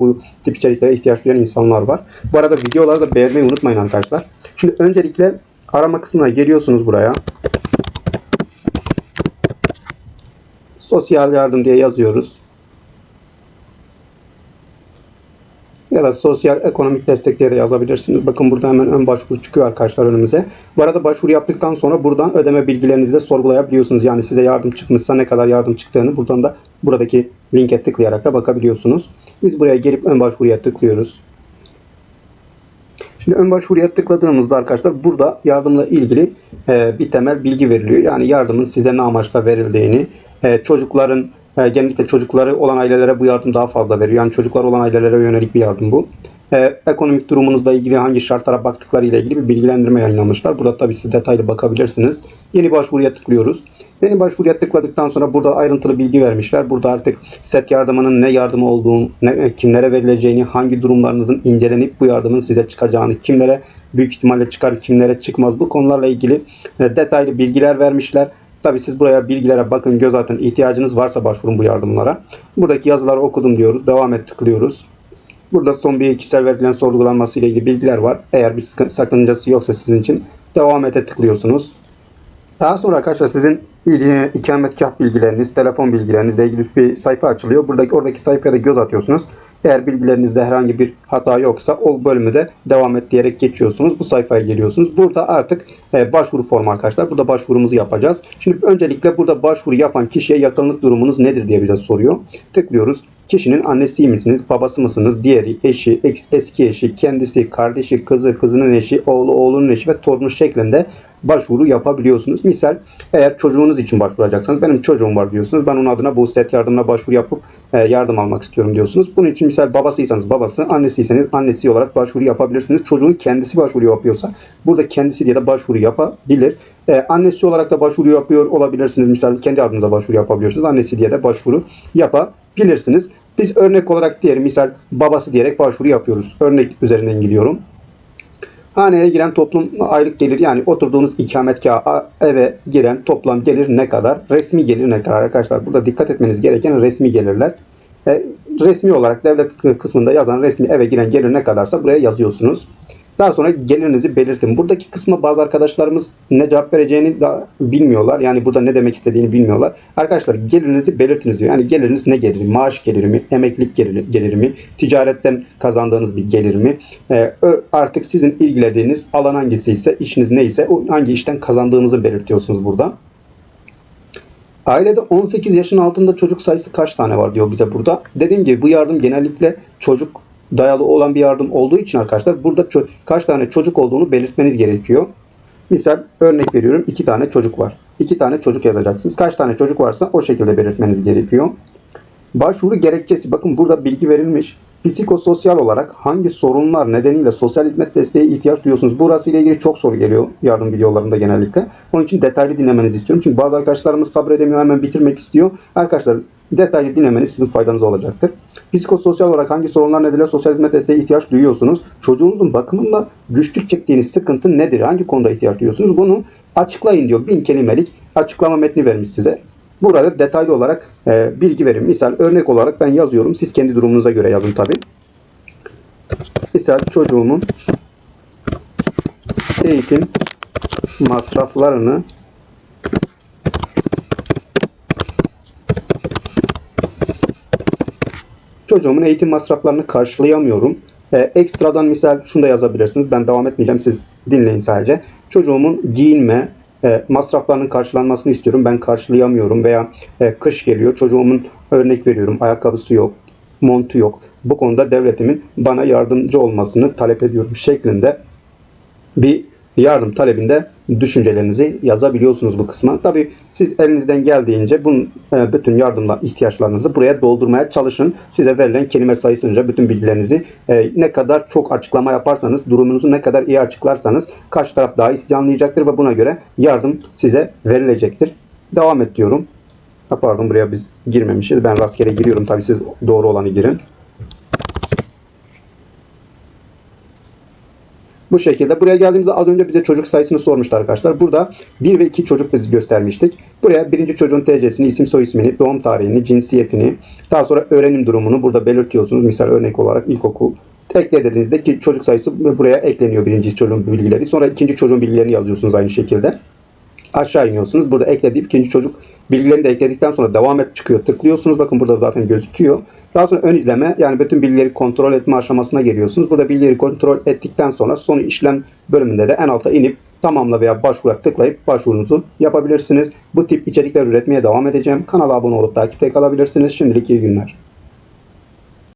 bu tip içeriklere ihtiyaç duyan insanlar var. Bu arada videoları da beğenmeyi unutmayın arkadaşlar. Şimdi öncelikle arama kısmına geliyorsunuz buraya. Sosyal yardım diye yazıyoruz. Ya da sosyal ekonomik destek diye de yazabilirsiniz. Bakın burada hemen ön başvuru çıkıyor arkadaşlar önümüze. Bu arada başvuru yaptıktan sonra buradan ödeme bilgilerinizi de sorgulayabiliyorsunuz. Yani size yardım çıkmışsa ne kadar yardım çıktığını buradan da buradaki linke tıklayarak da bakabiliyorsunuz. Biz buraya gelip ön başvuruya tıklıyoruz. Şimdi ön başvuruya tıkladığımızda arkadaşlar burada yardımla ilgili e, bir temel bilgi veriliyor. Yani yardımın size ne amaçla verildiğini, e, çocukların e, genellikle çocukları olan ailelere bu yardım daha fazla veriyor. Yani çocuklar olan ailelere yönelik bir yardım bu. E, ekonomik durumunuzla ilgili hangi şartlara baktıkları ile ilgili bir bilgilendirme yayınlamışlar. Burada tabii siz detaylı bakabilirsiniz. Yeni başvuruya tıklıyoruz. Yeni başvuruya tıkladıktan sonra burada ayrıntılı bilgi vermişler. Burada artık set yardımının ne yardımı olduğunu, ne, kimlere verileceğini, hangi durumlarınızın incelenip bu yardımın size çıkacağını, kimlere büyük ihtimalle çıkar, kimlere çıkmaz bu konularla ilgili e, detaylı bilgiler vermişler. Tabii siz buraya bilgilere bakın, göz atın. ihtiyacınız varsa başvurun bu yardımlara. Buradaki yazıları okudum diyoruz. Devam et tıklıyoruz. Burada son bir kişisel verilerin sorgulanması ile ilgili bilgiler var. Eğer bir sakıncası yoksa sizin için devam ete tıklıyorsunuz. Daha sonra arkadaşlar sizin ikametgah bilgileriniz, telefon bilgilerinizle ilgili bir sayfa açılıyor. Buradaki oradaki sayfaya da göz atıyorsunuz. Eğer bilgilerinizde herhangi bir hata yoksa o bölümü de devam et diyerek geçiyorsunuz. Bu sayfaya geliyorsunuz. Burada artık e, başvuru formu arkadaşlar. Burada başvurumuzu yapacağız. Şimdi öncelikle burada başvuru yapan kişiye yakınlık durumunuz nedir diye bize soruyor. Tıklıyoruz. Kişinin annesi misiniz, babası mısınız, diğeri, eşi, eski eşi, kendisi, kardeşi, kızı, kızının eşi, oğlu, oğlunun eşi ve torunu şeklinde başvuru yapabiliyorsunuz. Misal eğer çocuğunuz için başvuracaksanız benim çocuğum var diyorsunuz. Ben onun adına bu set yardımına başvuru yapıp e, yardım almak istiyorum diyorsunuz. Bunun için misal babasıysanız babası, annesiyseniz annesi olarak başvuru yapabilirsiniz. Çocuğun kendisi başvuru yapıyorsa burada kendisi diye de başvuru yapabilir. E, annesi olarak da başvuru yapıyor olabilirsiniz. Misal kendi adınıza başvuru yapabiliyorsunuz. Annesi diye de başvuru yapabilirsiniz. Biz örnek olarak diyelim misal babası diyerek başvuru yapıyoruz. Örnek üzerinden gidiyorum. Haneye giren toplum aylık gelir yani oturduğunuz ikametgaha eve giren toplam gelir ne kadar? Resmi gelir ne kadar arkadaşlar? Burada dikkat etmeniz gereken resmi gelirler. E, resmi olarak devlet kısmında yazan resmi eve giren gelir ne kadarsa buraya yazıyorsunuz. Daha sonra gelirinizi belirtin. Buradaki kısma bazı arkadaşlarımız ne cevap vereceğini da bilmiyorlar. Yani burada ne demek istediğini bilmiyorlar. Arkadaşlar gelirinizi belirtiniz diyor. Yani geliriniz ne geliri? Maaş geliri mi? Emeklilik geliri, geliri mi? Ticaretten kazandığınız bir gelir mi? Ee, artık sizin ilgilediğiniz alan hangisi ise, işiniz neyse hangi işten kazandığınızı belirtiyorsunuz burada. Ailede 18 yaşın altında çocuk sayısı kaç tane var diyor bize burada. Dediğim gibi bu yardım genellikle çocuk dayalı olan bir yardım olduğu için arkadaşlar burada kaç tane çocuk olduğunu belirtmeniz gerekiyor. Misal örnek veriyorum iki tane çocuk var. İki tane çocuk yazacaksınız. Kaç tane çocuk varsa o şekilde belirtmeniz gerekiyor. Başvuru gerekçesi bakın burada bilgi verilmiş. Psikososyal olarak hangi sorunlar nedeniyle sosyal hizmet desteği ihtiyaç duyuyorsunuz? Burası ile ilgili çok soru geliyor yardım videolarında genellikle. Onun için detaylı dinlemenizi istiyorum. Çünkü bazı arkadaşlarımız sabredemiyor hemen bitirmek istiyor. Arkadaşlar detaylı dinlemeniz sizin faydanıza olacaktır. Psikososyal olarak hangi sorunlar nedeniyle sosyal hizmet desteği ihtiyaç duyuyorsunuz? Çocuğunuzun bakımında güçlük çektiğiniz sıkıntı nedir? Hangi konuda ihtiyaç duyuyorsunuz? Bunu açıklayın diyor. Bin kelimelik açıklama metni vermiş size. Burada detaylı olarak e, bilgi verin. Misal örnek olarak ben yazıyorum. Siz kendi durumunuza göre yazın tabi. Misal çocuğumun eğitim masraflarını çocuğumun eğitim masraflarını karşılayamıyorum. E, ekstradan misal şunu da yazabilirsiniz. Ben devam etmeyeceğim. Siz dinleyin sadece. Çocuğumun giyinme e, masraflarının karşılanmasını istiyorum. Ben karşılayamıyorum veya e, kış geliyor. Çocuğumun örnek veriyorum. Ayakkabısı yok, montu yok. Bu konuda devletimin bana yardımcı olmasını talep ediyorum şeklinde bir yardım talebinde düşüncelerinizi yazabiliyorsunuz bu kısma. Tabii siz elinizden geldiğince bunun e, bütün yardımla ihtiyaçlarınızı buraya doldurmaya çalışın. Size verilen kelime sayısınca bütün bilgilerinizi e, ne kadar çok açıklama yaparsanız, durumunuzu ne kadar iyi açıklarsanız karşı taraf daha iyi sizi anlayacaktır ve buna göre yardım size verilecektir. Devam et diyorum. Pardon buraya biz girmemişiz. Ben rastgele giriyorum. Tabii siz doğru olanı girin. Bu şekilde. Buraya geldiğimizde az önce bize çocuk sayısını sormuştu arkadaşlar. Burada 1 ve 2 çocuk biz göstermiştik. Buraya birinci çocuğun TC'sini, isim soy ismini, doğum tarihini, cinsiyetini, daha sonra öğrenim durumunu burada belirtiyorsunuz. Misal örnek olarak ilkokul. Eklediğinizde ki çocuk sayısı buraya ekleniyor birinci çocuğun bilgileri. Sonra ikinci çocuğun bilgilerini yazıyorsunuz aynı şekilde. Aşağı iniyorsunuz. Burada eklediği ikinci çocuk bilgilerini de ekledikten sonra devam et çıkıyor. Tıklıyorsunuz. Bakın burada zaten gözüküyor. Daha sonra ön izleme yani bütün bilgileri kontrol etme aşamasına geliyorsunuz. Burada bilgileri kontrol ettikten sonra sonu işlem bölümünde de en alta inip tamamla veya başvura tıklayıp başvurunuzu yapabilirsiniz. Bu tip içerikler üretmeye devam edeceğim. Kanala abone olup takipte kalabilirsiniz. Şimdilik iyi günler.